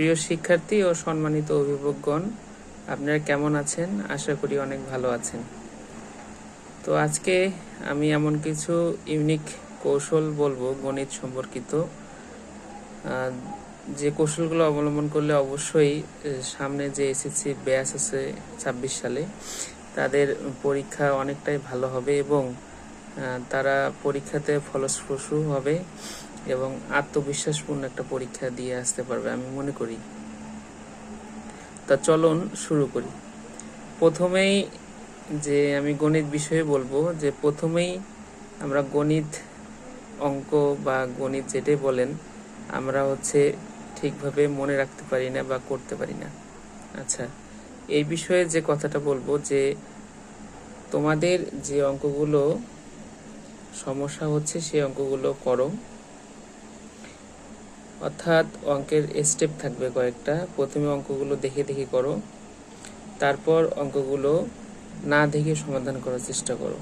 প্রিয় শিক্ষার্থী ও সম্মানিত অভিভাবকগণ, আপনারা কেমন আছেন? আশা করি অনেক ভালো আছেন। তো আজকে আমি এমন কিছু ইউনিক কৌশল বলব, গণিত সম্পর্কিত। যে কৌশলগুলো অবলম্বন করলে অবশ্যই সামনে যে এসএসসি ব্যাস আছে ছাব্বিশ সালে, তাদের পরীক্ষা অনেকটাই ভালো হবে এবং তারা পরীক্ষাতে ফলপ্রসূ হবে। এবং আত্মবিশ্বাসপূর্ণ একটা পরীক্ষা দিয়ে আসতে পারবে, আমি মনে করি। তা চলুন শুরু করি। প্রথমেই যে আমি গণিত বিষয়ে বলব, যে প্রথমেই আমরা গণিত অঙ্ক বা গণিত যেটাই বলেন, আমরা হচ্ছে ঠিকভাবে মনে রাখতে পারি না বা করতে পারি না। আচ্ছা এই বিষয়ে যে কথাটা বলব, যে তোমাদের যে অঙ্কগুলো, সমস্যা হচ্ছে সেই অঙ্কগুলো করো। অর্থাৎ অঙ্কের স্টেপ থাকবে কয়েকটা। প্রথমে অঙ্কগুলো দেখে দেখে করো। তারপর অঙ্কগুলো না দেখে সমাধান করার চেষ্টা করো।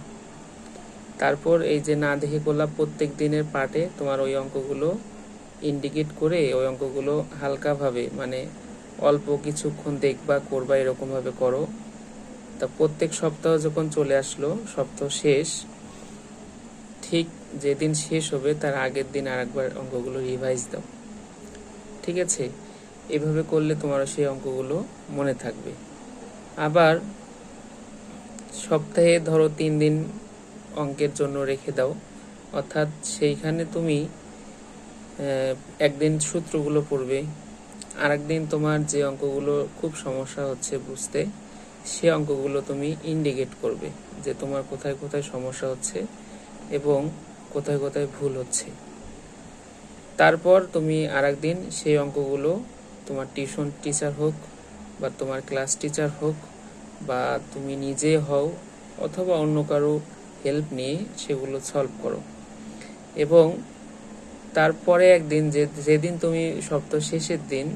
তারপর এই যে না দেখে করলাম প্রত্যেক দিনের পার্টে তোমার ওই অঙ্কগুলো ইন্ডিকেট করে ওই অঙ্কগুলো হালকাভাবে মানে অল্প কিছুক্ষণ দেখবা, করবা, এরকমভাবে করো। তা প্রত্যেক সপ্তাহ যখন চলে আসলো, সপ্তাহ শেষ, ঠিক যেদিন শেষ হবে তার আগের দিন আর একবার অঙ্কগুলো রিভাইজ দাও। ঠিক আছে? এভাবে করলে তোমার সেই অঙ্কগুলো মনে থাকবে। আবার সপ্তাহে ধরো তিন দিন অঙ্কের জন্য রেখে দাও। অর্থাৎ সেইখানে তুমি একদিন সূত্রগুলো পড়বে। আর একদিন তোমার যে অঙ্কগুলো খুব সমস্যা হচ্ছে বুঝতে, সে অঙ্কগুলো তুমি ইন্ডিকেট করবে যে তোমার কোথায় কোথায় সমস্যা হচ্ছে এবং কোথায় কোথায় ভুল হচ্ছে। তারপর তুমি আরেকদিন সেই অঙ্কগুলো, তোমার টিউশন টিচার হোক বা তোমার ক্লাস টিচার হোক বা তুমি নিজে হও অথবা অন্য কারও হেল্প নিয়ে সেগুলো সলভ করো। এবং তারপরে একদিন যে, যেদিন তুমি সপ্তাহ শেষের দিন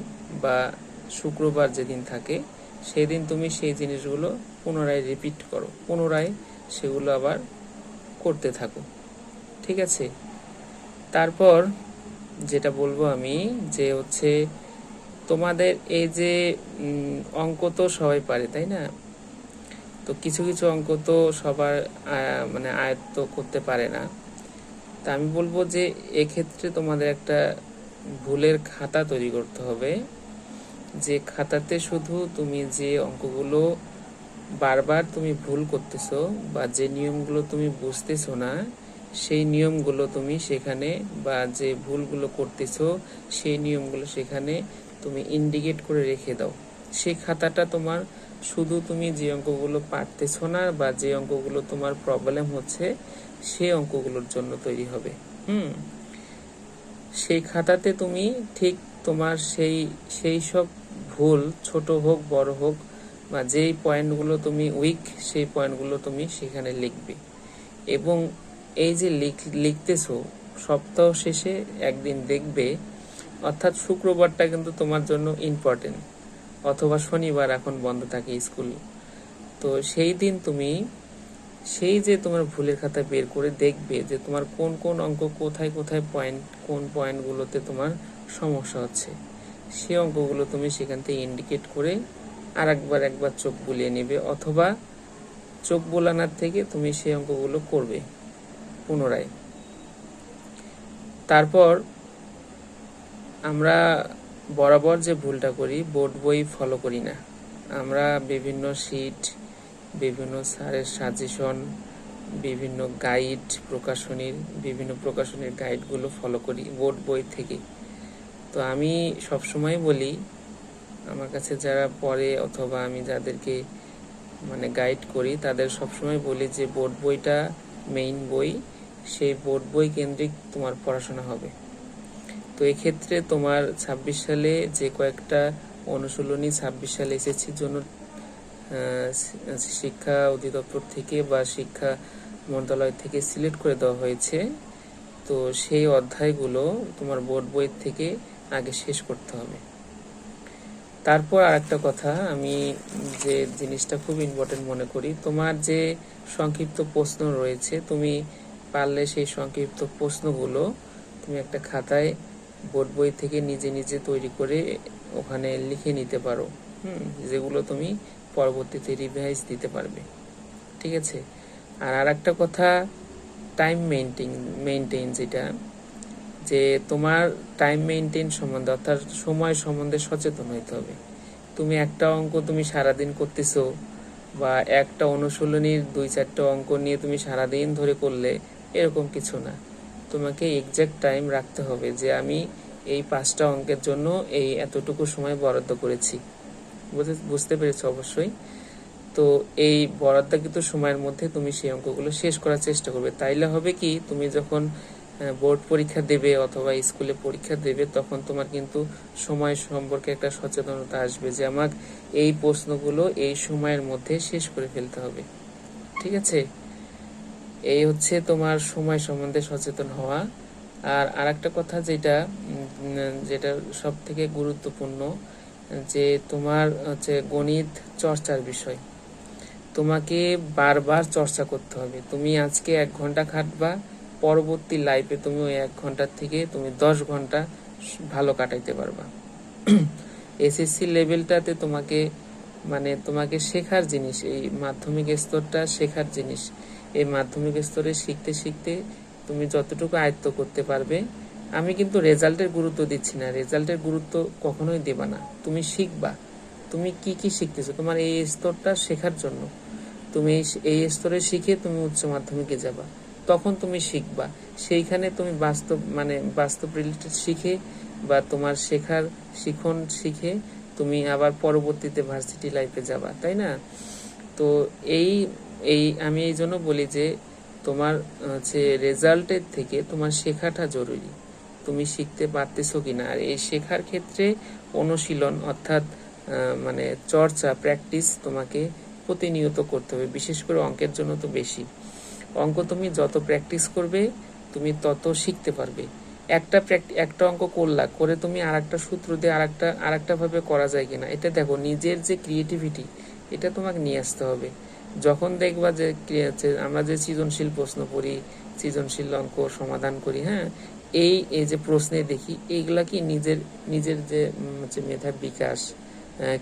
বা শুক্রবার যেদিন থাকে, সেদিন তুমি সেই জিনিসগুলো পুনরায় রিপিট করো, পুনরায় সেগুলো আবার করতে থাকো। ঠিক আছে? তারপর যেটা বলব আমি, যে হচ্ছে তোমাদের এই যে অঙ্ক তো সবাই পারে, তাই না? তো কিছু কিছু অঙ্ক তো সবার মানে আয়ত্ত করতে পারে না। তা আমি বলব যে এক্ষেত্রে তোমাদের একটা ভুলের খাতা তৈরি করতে হবে। যে খাতাতে শুধু তুমি যে অঙ্কগুলো বারবার তুমি ভুল করতেছো বা যে নিয়মগুলো তুমি বুঝতেছো না সেই নিয়মগুলো তুমি সেখানে বা যে ভুলগুলো করতেছো, সেই নিয়মগুলো সেখানে তুমি ইন্ডিকেট করে রেখে দাও। সেই খাতাটা তোমার শুধু তুমি যে অঙ্কগুলো পারতেছো না বা যে অঙ্কগুলো তোমার প্রবলেম হচ্ছে সেই অঙ্কগুলোর জন্য তৈরি হবে। হুম? সেই খাতাতে তুমি ঠিক তোমার সেই সেই সব ভুল, ছোট হোক, বড় হোক, বা যেই পয়েন্টগুলো তুমি উইক সেই পয়েন্টগুলো তুমি সেখানে লিখবে। এবং এই যে লিখ- লিখতেছো, সপ্তাহ শেষে একদিন দেখবে, অর্থাৎ শুক্রবারটা কিন্তু তোমার জন্য ইম্পর্টেন্ট অথবা শনিবার এখন বন্ধ থাকে স্কুল। তো সেই দিন তুমি, সেই যে তোমার ভুলের খাতা বের করে দেখবে যে তোমার কোন কোন অঙ্ক কোথায় কোথায় পয়েন্ট কোন পয়েন্টগুলোতে তোমার সমস্যা হচ্ছে। সেই অঙ্কগুলো তুমি সেখান থেকে ইন্ডিকেট করে আর একবার একবার চোখ বুলিয়ে নেবে, অথবা চোখ বোলানোর থেকে তুমি সেই অঙ্কগুলো করবে। পুনরায়। তারপর আমরা বরাবর যে ভুলটা করি, বোর্ড বই ফলো করি না। আমরা বিভিন্ন শিট বিভিন্ন স্যারের সাজেশন বিভিন্ন গাইড প্রকাশনীর, বিভিন্ন প্রকাশনীর গাইডগুলো ফলো করি বোর্ড বই থেকে। তো আমি সবসময় বলি, আমার কাছে যারা পড়ে অথবা আমি যাদেরকে মানে গাইড করি, তাদের সবসময় বলি যে বোর্ড বইটা মেইন বই, সেই বোর্ড বই কেন্দ্রিক তোমার পড়াশোনা হবে। তো এক্ষেত্রে তোমার ছাব্বিশ সালে যে কয়েকটা অনুশীলনী ছাব্বিশ সালে এসএসসির জন্য শিক্ষা অধিদপ্তর থেকে বা শিক্ষা মন্ত্রণালয় থেকে সিলেক্ট করে দেওয়া হয়েছে। তো সেই অধ্যায়গুলো তোমার বোর্ড বইয়ের থেকে আগে শেষ করতে হবে। তারপর আর একটা কথা, আমি যে জিনিসটা খুব ইম্পর্টেন্ট মনে করি, তোমার যে সংক্ষিপ্ত প্রশ্ন রয়েছে, তুমি পারলে সেই সংক্ষিপ্ত প্রশ্নগুলো তুমি একটা খাতায় বোর্ড বই থেকে নিজে নিজে তৈরি করে ওখানে লিখে নিতে পারো, হুম, যেগুলো তুমি পরবর্তীতে রিভাইজ দিতে পারবে, ঠিক আছে? আর আর একটা কথা টাইম মেনটেন মেনটেন যেটা যে তোমার টাইম মেনটেন সম্বন্ধে, অর্থাৎ সময় সম্বন্ধে সচেতন হইতে হবে। তুমি একটা অঙ্ক তুমি সারাদিন করতেছো, বা একটা অনুশীলনীর দুই চারটা অঙ্ক নিয়ে তুমি সারাদিন ধরে করলে, এরকম কিছু না। তোমাকে এক্সাক্ট টাইম রাখতে হবে যে আমি এই পাঁচটা অঙ্কের জন্য এই এতটুকু সময় বরাদ্দ করেছি। বুঝে- বুঝতে পেরেছ অবশ্যই? তো এই বরাদ্দকৃত সময়ের মধ্যে তুমি সেই অঙ্কগুলো শেষ করার চেষ্টা করবে। তাইলে হবে কি, তুমি যখন বোর্ড পরীক্ষা দেবে অথবা স্কুলে পরীক্ষা দেবে, তখন তোমার কিন্তু সময় সম্পর্কে একটা সচেতনতা আসবে যে আমার এই প্রশ্নগুলো এই সময়ের মধ্যে শেষ করে ফেলতে হবে। ঠিক আছে? এই হচ্ছে তোমার সময় সম্বন্ধে সচেতন হওয়া। আর আরেকটা কথা যেটা যেটা সব থেকে গুরুত্বপূর্ণ, যে তোমার হচ্ছে গণিত চর্চার বিষয়। তোমাকে বারবার চর্চা করতে হবে। তুমি আজকে এক ঘণ্টা খাটবা পরবর্তী লাইফে তুমি ওই এক ঘণ্টার থেকে তুমি দশ ঘণ্টা ভালো কাটাইতে পারবা। এসএসসি লেভেলটাতে তোমাকে মানে তোমাকে শেখার জিনিস, এই মাধ্যমিক স্তরটা শেখার জিনিস। এই মাধ্যমিক স্তরে শিখতে শিখতে তুমি যতটুকু আয়ত্ত করতে পারবে, আমি কিন্তু রেজাল্টের গুরুত্ব দিচ্ছি না। রেজাল্টের গুরুত্ব কখনোই দেবা না। তুমি শিখবা। তুমি কি কি শিখতেছো? তোমার এই স্তরটা শেখার জন্য। তুমি এই- এই স্তরে শিখে তুমি উচ্চ মাধ্যমিকে যাবা। তখন তুমি শিখবা। সেইখানে তুমি বাস্তব মানে বাস্তব রিলেটেড শিখে বা তোমার শেখার শিখন শিখে তুমি আবার পরবর্তীতে ভার্সিটি লাইফে যাবা, তাই না? তো এই এই, আমি এই জন্য বলি যে তোমার, হচ্ছে রেজাল্টের থেকে তোমার শেখাটা জরুরি। তুমি শিখতে পারতেছো কি না আর এই শেখার ক্ষেত্রে অনুশীলন অর্থাৎ মানে চর্চা প্র্যাকটিস তোমাকে প্রতিনিয়ত করতে হবে। বিশেষ করে অঙ্কের জন্য তো বেশি। অঙ্ক তুমি যত প্র্যাকটিস করবে, তুমি তত শিখতে পারবে। একটা একটা অঙ্ক করলা, করে তুমি আর একটা সূত্র দিয়ে আর একটা আর একটা ভাবে করা যায় কিনা। এটা দেখো নিজের যে ক্রিয়েটিভিটি এটা তোমাকে নিয়ে আসতে হবে। যখন দেখবা যে আমরা যে সৃজনশীল প্রশ্ন করি সৃজনশীল অঙ্ক সমাধান করি হ্যাঁ এই এই যে প্রশ্নে দেখি, এইগুলা কি নিজের নিজের যে হচ্ছে মেধার বিকাশ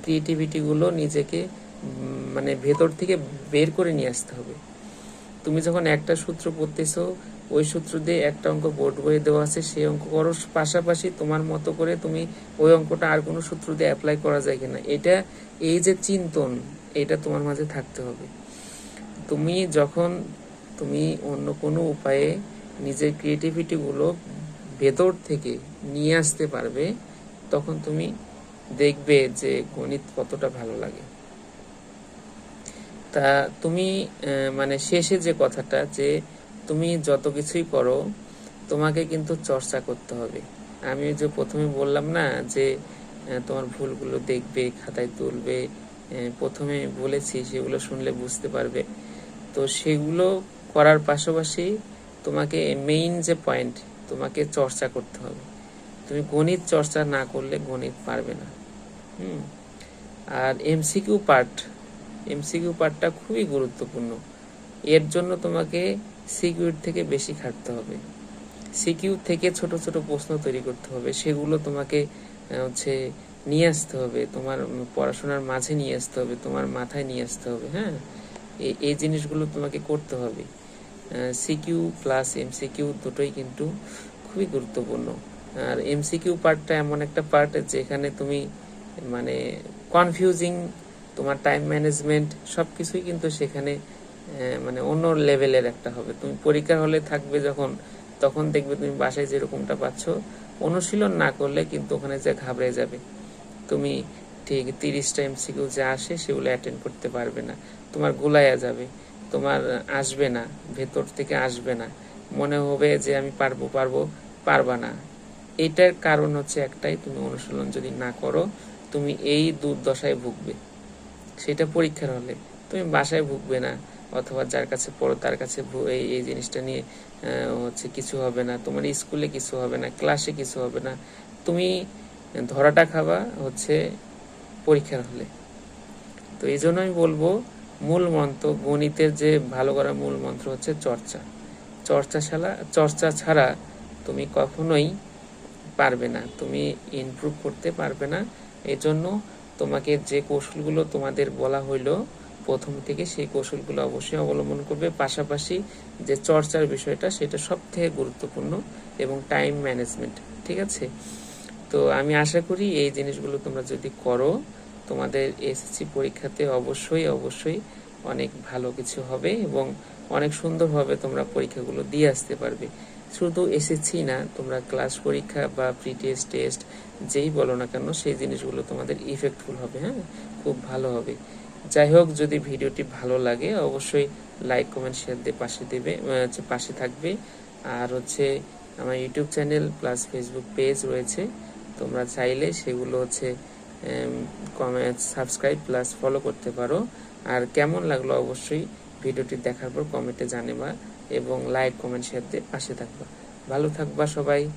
ক্রিয়েটিভিটি গুলো নিজেকে মানে ভেতর থেকে বের করে নিয়ে আসতে হবে। তুমি যখন একটা সূত্র পড়তেছো, ওই সূত্র দিয়ে একটা অঙ্ক বোর্ড বইয়ে দেওয়া আছে, সেই অঙ্ক করো। পাশাপাশি তোমার মতো করে তুমি ওই অঙ্কটা আর কোনো সূত্র দিয়ে অ্যাপ্লাই করা যায় কিনা, এটা এই যে চিন্তন, এটা তোমার মাঝে থাকতে হবে। তুমি যখন, তুমি অন্য কোনো উপায়ে নিজের ক্রিয়েটিভিটিগুলো ভেতর থেকে নিয়ে আসতে পারবে, তখন তুমি দেখবে যে গণিত কতটা ভালো লাগে। তা তুমি মানে শেষে যে কথাটা যে তুমি যত কিছুই করো, তোমাকে কিন্তু চর্চা করতে হবে। আমি যে প্রথমে বললাম না যে তোমার ভুলগুলো দেখবে, খাতায় তুলবে প্রথমে বলেছি সেগুলো শুনলে বুঝতে পারবে। তো সেগুলো করার পাশাপাশি তোমাকে মেইন যে পয়েন্ট তোমাকে চর্চা করতে হবে। তুমি গণিত চর্চা না করলে গণিত পারবে না। হুম। আর এমসিকিউ পার্ট এমসিকিউ পার্টটা খুবই গুরুত্বপূর্ণ। এর জন্য তোমাকে সিকিউর থেকে বেশি খাটতে হবে। সিকিউ থেকে ছোট ছোট প্রশ্ন তৈরি করতে হবে। সেগুলো তোমাকে হচ্ছে নিয়ে আসতে হবে। তোমার পড়াশোনার মাঝে নিয়ে আসতে হবে। তোমার মাথায় নিয়ে আসতে হবে হ্যাঁ? এই জিনিসগুলো তোমাকে করতে হবে। সিকিউ প্লাস এমসিকিউ দুটোই কিন্তু খুবই গুরুত্বপূর্ণ। আর এমসিকিউ পার্টটা এমন একটা পার্ট যেখানে তুমি মানে কনফিউজিং তোমার টাইম ম্যানেজমেন্ট সবকিছুই কিন্তু সেখানে মানে অন্য লেভেলের একটা হবে। তুমি পরীক্ষার হলে থাকবে যখন, তখন দেখবে তুমি বাসায় যেরকমটা পাচ্ছ। অনুশীলন না করলে কিন্তু ওখানে যে ঘাবড়ে যাবে। তুমি ঠিক তিরিশটা এমসিকিউ যে আসে সেগুলো অ্যাটেন্ড করতে পারবে না। তোমার গোলায়া যাবে। তোমার আসবে না। ভেতর থেকে আসবে না। মনে হবে যে আমি পারব পারব, পারবা না। এটার কারণ হচ্ছে একটাই, তুমি অনুশীলন যদি না করো, তুমি এই দুর্দশায় ভুগবে। সেটা পরীক্ষার হলে। তুমি বাসায় ভুগবে না, অথবা যার কাছে পড়ো তার কাছে এই এই জিনিসটা নিয়ে হচ্ছে কিছু হবে না। তোমার স্কুলে কিছু হবে না, ক্লাসে কিছু হবে না। তুমি ধরাটা খাবা হচ্ছে পরীক্ষার হলে। তো এই জন্য আমি বলব, মূল মন্ত্র, গণিতের যে ভালো করা মূল মন্ত্র হচ্ছে চর্চা। চর্চা ছাড়া চর্চা ছাড়া তুমি কখনোই পারবে না। তুমি ইমপ্রুভ করতে পারবে না। এজন্য তোমাকে যে কৌশলগুলো তোমাদের বলা হইল, প্রথম থেকে সেই কৌশলগুলো অবশ্যই অবলম্বন করবে। পাশাপাশি যে চর্চার বিষয়টা, সেটা সব থেকে গুরুত্বপূর্ণ এবং টাইম ম্যানেজমেন্ট ঠিক আছে? তো আমি আশা করি এই জিনিসগুলো তোমরা যদি করো, তোমাদের এসএসসি পরীক্ষাতে অবশ্যই অবশ্যই অনেক ভালো কিছু হবে এবং অনেক সুন্দরভাবে তোমরা পরীক্ষাগুলো দিয়ে আসতে পারবে। শুধু এসএসসি না, তোমরা ক্লাস পরীক্ষা বা প্রি টেস্ট টেস্ট যেই বলো না কেন, সেই জিনিসগুলো তোমাদের ইফেক্টফুল হবে হ্যাঁ? খুব ভালো হবে। যাই হোক, যদি ভিডিওটি ভালো লাগে, অবশ্যই লাইক কমেন্ট শেয়ার দিয়ে পাশে দেবে হচ্ছে পাশে থাকবে। আর হচ্ছে আমার YouTube channel plus Facebook page রয়েছে। তোমরা চাইলে সেগুলো হচ্ছে কমেন্ট সাবস্ক্রাইব প্লাস ফলো করতে পারো। আর কেমন লাগল অবশ্যই ভিডিওটি দেখার পর কমেন্টে জানাবা। এবং লাইক কমেন্ট শেয়ার দিয়ে পাশে থাকবা। ভালো থাকবা সবাই।